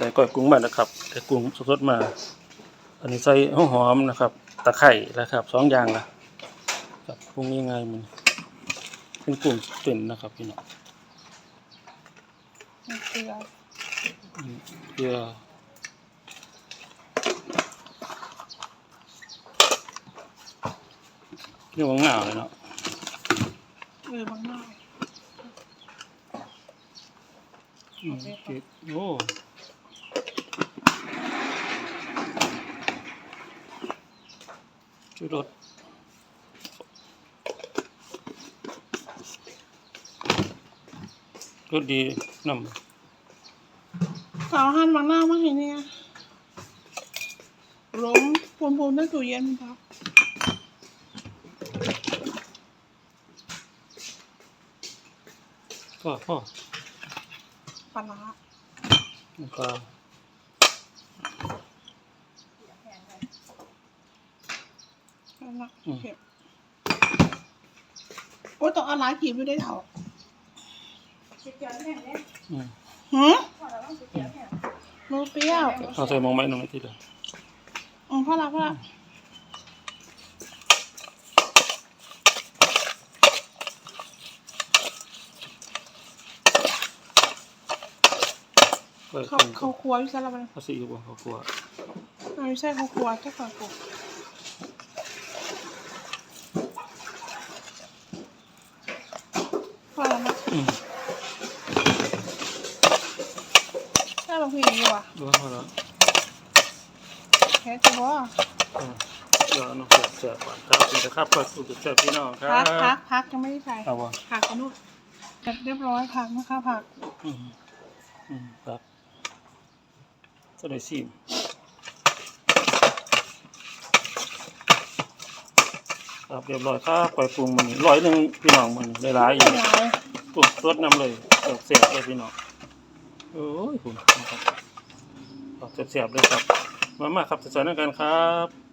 ได้ก้อยกุ้งมานะครับได้กุ้งสดๆมา อันนี้ใส่หัวหอมนะครับ ตะไคร้นะครับสองอย่างนะครับปรุงยังไงมันเป็นกุ้งเต้นนะครับพี่น้องเกลือเกลือเรียกว่าง่าวเลยเนาะเกลือบางหน่อยอืมเก็บโอ้ ชูรสรสดีน้ำสาวหั่นบางหน้ามาให้เนี่ยล้มพูนพูนๆในตู้เย็นครับก็พ่อปลาร้าแล้ว นั่นละเก็บโอ้ยต้องเอาหลายขีดไม่ได้เท่าอืมหืมมือเปรี้ยวเอาใส่หมองไม้หน่อยทีเดียวอืมพ่อละพ่อละก็เขาเขาครัวอยู่ซะแล้วมันเอาซีอิ๊วบ่เขากลัวไม่ใช่เขาครัวแค่เขาครัวพ่อละ นะอืมแค่บางทีดีว่ะดูพอแล้วแค่ตัวอืมเดี๋ยวน้องเสียบเสียบก่อนครับคุณจะครับก็สูตรเสียบพี่น้องครัพักพับกพักยังไม่ได้ใส่เอาวะผักกันนู่นเสร็จเรียบร้อยผักนะคะผักอืมอืมครับจะได้ชิมครับเรียบร้อยครับปล่อยปรุงมันร้อยหนึ่งพี่น้องมันหลายๆอยู่หลายปรุ งรสน้ำเลยเสียบเลยพี่น้องโอ้ยคุณนะครับเสียบเลยครับ มามาครับจะสอนกันครับ